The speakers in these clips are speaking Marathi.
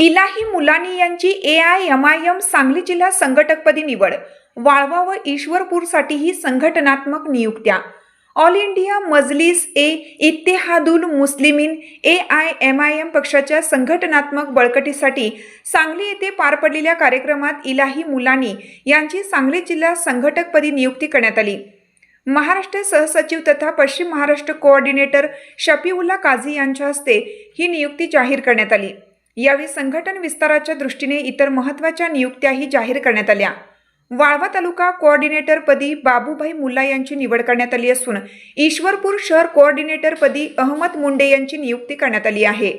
इलाही मुलानी यांची A I M I M Sangli जिल्हा संघटकपदी निवड. वाळवा व ईश्वरपूरसाठीही संघटनात्मक नियुक्त्या. All India Majlis e Ittehadul Muslimeen A I M I M पक्षाच्या संघटनात्मक बळकटीसाठी सांगली येथे पार पडलेल्या कार्यक्रमात इलाही मुलानी यांची सांगली जिल्हा संघटकपदी नियुक्ती करण्यात आली. महाराष्ट्र सहसचिव तथा पश्चिम महाराष्ट्र कोऑर्डिनेटर शफीउल्ला काझी यांच्या हस्ते ही नियुक्ती जाहीर करण्यात आली. यावेळी संघटन विस्ताराच्या दृष्टीने इतर महत्त्वाच्या नियुक्त्याही जाहीर करण्यात आल्या. वाळवा तालुका कोऑर्डिनेटरपदी बाबूभाई मुल्ला यांची निवड करण्यात आली असून ईश्वरपूर शहर कोऑर्डिनेटरपदी अहमद मुंडे यांची नियुक्ती करण्यात आली आहे.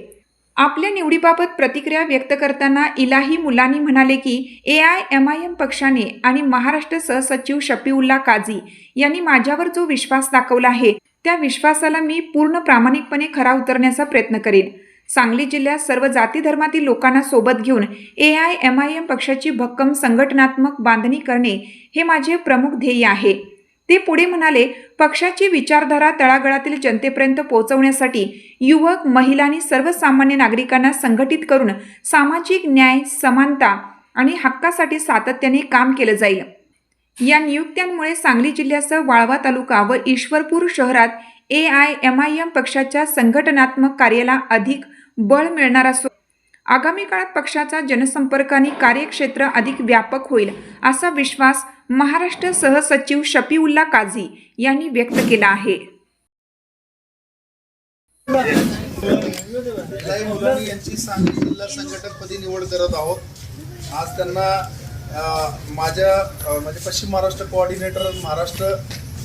आपल्या निवडीबाबत प्रतिक्रिया व्यक्त करताना इलाही मुलानी म्हणाले की A I M I M पक्षाने आणि महाराष्ट्र सहसचिव शफीउल्ला काझी यांनी माझ्यावर जो विश्वास दाखवला आहे त्या विश्वासाला मी पूर्ण प्रामाणिकपणे खरा उतरण्याचा प्रयत्न करेन. सांगली जिल्ह्यात सर्व जाती धर्मातील लोकांना सोबत घेऊन A I M I M पक्षाची भक्कम संघटनात्मक बांधणी करणे हे माझे प्रमुख ध्येय आहे. ते पुढे म्हणाले पक्षाची विचारधारा तळागळातील जनतेपर्यंत पोहोचवण्यासाठी युवक महिला आणि सर्वसामान्य नागरिकांना संघटित करून सामाजिक न्याय समानता आणि हक्कासाठी सातत्याने काम केलं जाईल. या नियुक्त्यांमुळे सांगली जिल्ह्यासह वाळवा तालुका व ईश्वरपूर शहरात A I M I M पक्षाच्या संघटनात्मक कार्याला अधिक बळ मिळणार असून आगामी काळात पक्षाचा जनसंपर्क आणि कार्यक्षेत्र अधिक व्यापक होईल असा विश्वास महाराष्ट्र सहसचिव शफीउल्ला काझी यांनी व्यक्त केला आहे. यांची सांगली जिल्हा संघटकपदी निवड करत आहोत. आज त्यांना माझ्या म्हणजे पश्चिम Maharashtra coordinator Maharashtra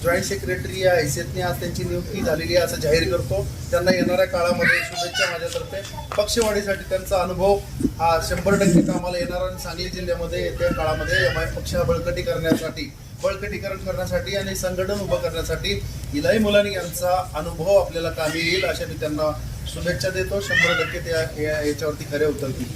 joint secretary या हैसियतने आज त्यांची नियुक्ती झालेली आहे असं जाहीर करतो. त्यांना येणाऱ्या काळामध्ये शुभेच्छा माझ्यातर्फे. पक्षवाढीसाठी त्यांचा अनुभव हा शंभर टक्के कामाला येणार आणि सांगली जिल्ह्यामध्ये येत्या काळामध्ये एम आय पक्ष बळकटी करण्यासाठी बळकटीकरण करण्यासाठी आणि संघटन उभं करण्यासाठी इलाई मुलानी यांचा अनुभव आपल्याला कामी येईल अशा मी त्यांना शुभेच्छा देतो. शंभर टक्के त्या याच्यावरती खरे उतरतील